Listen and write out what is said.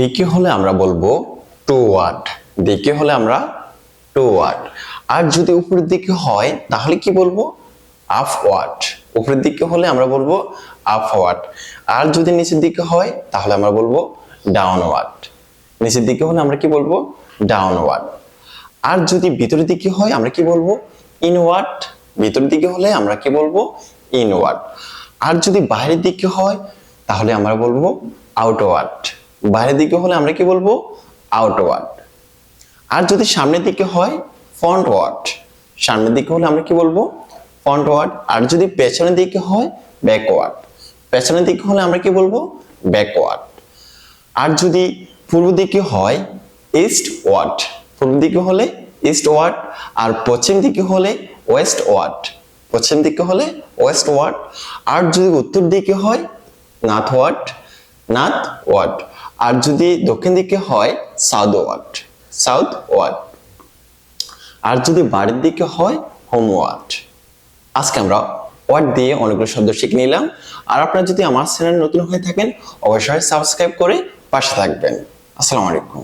দিকে হলে আমরা বলব টুয়ার্ড দিকে হলে আমরা টুয়ার্ড আর যদি উপরের দিকে হয়, তাহলে কি বলব? আপওয়ার্ড উপরের দিকে হলে আমরা বলব আপওয়ার্ড আর যদি নিচের দিকে হয়, তাহলে আমরা বলব ডাউনওয়ার্ড নিচের দিকে হলে আমরা কি বলব? ডাউনওয়ার্ড আর যদি ভিতরের দিকে হয়, আমরা কি বলব? ইনওয়ার্ড ভিতরের দিকে হলে আমরা কি বলব? ইনওয়ার্ড আর যদি বাইরের দিকে হয়, তাহলে আমরা বলব আউটওয়ার্ড বাইরের দিকে হলে আমরা কি বলব? আউটওয়ার্ড আর যদি সামনের দিকে হয় ফ্রন্টওয়ার্ড সামনের দিকে হলে আমরা কি বলব? ফ্রন্টওয়ার্ড আর যদি পেছনের দিকে হয় ব্যাকওয়ার্ড পেছনের দিকে হলে আমরা কি বলব? ব্যাকওয়ার্ড আর যদি পূর্ব দিকে হয় ইস্ট ওয়ার্ড পূর্ব দিকে হলে ইস্ট ওয়ার্ড আর পশ্চিম দিকে হলে ওয়েস্ট ওয়ার্ড পশ্চিম দিকে হলে ওয়েস্ট ওয়ার্ড আর যদি উত্তর দিকে হয় নর্থ ওয়ার্ড নর্থ ওয়ার্ড আর যদি দক্ষিণ দিকে হয়, সাউথ ওয়ার্ড সাউথ ওয়ার্ড আর যদি বাড়ির দিকে হয়, হোম ওয়ার্ড আজকে আমরা ওয়ার্ড দিয়ে অনেকগুলো শব্দ শিখে নিলাম। আর আপনারা যদি আমার চ্যানেল নতুন হয়ে থাকেন, অবশ্যই সাবস্ক্রাইব করে পাশে থাকবেন। আসসালামু আলাইকুম।